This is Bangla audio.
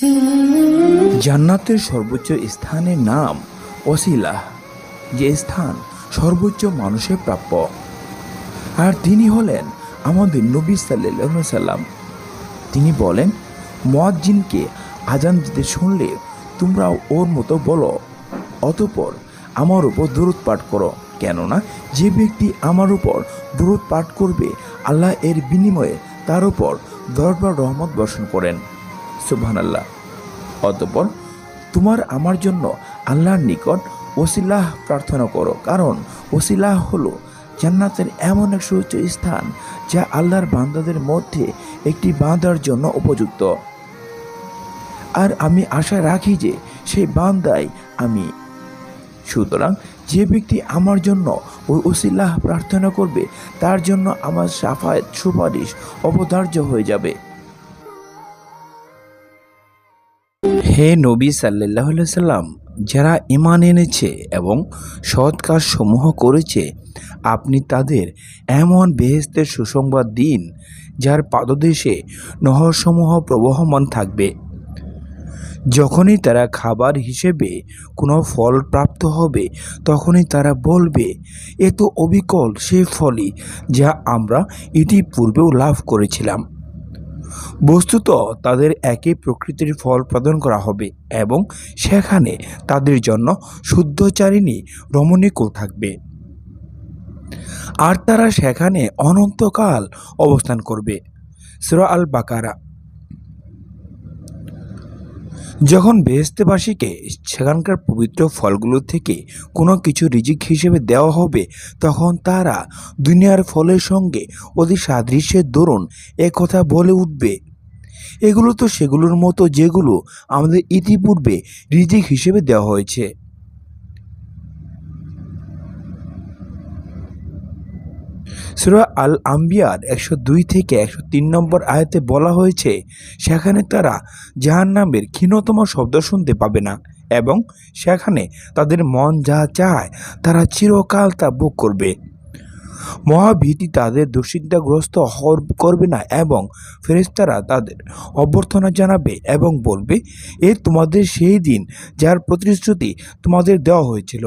জান্নাতের সর্বোচ্চ স্থানের নাম ওসিলাহ যে স্থান সর্বোচ্চ মানুষের প্রাপ্য। আর তিনি হলেন আমাদের নবী সাল্লাম তিনি বলেন মজ্জিনকে আজান দিতে শুনলে তোমরা ওর মতো বলো, অতপর আমার উপর দূরত পাঠ করো। কেননা যে ব্যক্তি আমার উপর দূরত পাঠ করবে, আল্লাহ এর বিনিময়ে তার উপর দরবার রহমত বর্ষণ করেন। সুবহান আল্লাহ অতপর, তোমার আমার জন্য আল্লাহর নিকট ওসিলাহ প্রার্থনা করো, কারণ ওসিলাহ হলো জান্নাতের এমন এক সুউচ্চ স্থান যা আল্লাহর বান্দাদের মধ্যে একটি বান্দার জন্য উপযুক্ত। আর আমি আশা রাখি যে সেই বান্দাই আমি। সুতরাং যে ব্যক্তি আমার জন্য ওই ওসিল্লাহ প্রার্থনা করবে, তার জন্য আমার সাফায়ত সুপারিশ অবধার্য হয়ে যাবে। হে নবী সাল্লাহ সাল্লাম যারা ইমান এনেছে এবং সৎ কাজ সমূহ করেছে, আপনি তাদের এমন বেহেস্তের সুসংবাদ দিন, যার পাদদেশে নহরসমূহ প্রবহমান থাকবে। যখনই তারা খাবার হিসেবে কোনো ফল প্রাপ্ত হবে, তখনই তারা বলবে, এ তো অবিকল সে ফলই যা আমরা ইতিপূর্বেও লাভ করেছিলাম। বস্তুত তাদের একই প্রকৃতির ফল প্রদান করা হবে এবং সেখানে তাদের জন্য শুদ্ধচারিণী রমণীকও থাকবে। আর তারা সেখানে অনন্তকাল অবস্থান করবে। সুরা আল বাকারা যখন বেহেস্তেবাসীকে সেখানকার পবিত্র ফলগুলো থেকে কোনো কিছু রিজিক হিসেবে দেওয়া হবে, তখন তারা দুনিয়ার ফলের সঙ্গে অতি সাদৃশ্যের দরুন কথা বলে উঠবে। এগুলো তো সেগুলোর মতো যেগুলো আমাদের ইতিপূর্বে রিজিক হিসেবে দেওয়া হয়েছে। সুরা আল আম্বিয়ার একশো দুই থেকে একশো তিন নম্বর আয়াতে বলা হয়েছে, সেখানে তারা জাহান্নামের ক্ষীণতম শব্দ শুনতে পাবে না এবং সেখানে তাদের মন যা চায় তারা চিরকাল তা ভোগ করবে। মহাভীতি তাদের দুশ্চিন্তাগ্রস্ত করবে না এবং ফেরেস্তারা তাদের অভ্যর্থনা জানাবে এবং বলবে, এ তোমাদের সেই দিন যার প্রতিশ্রুতি তোমাদের দেওয়া হয়েছিল।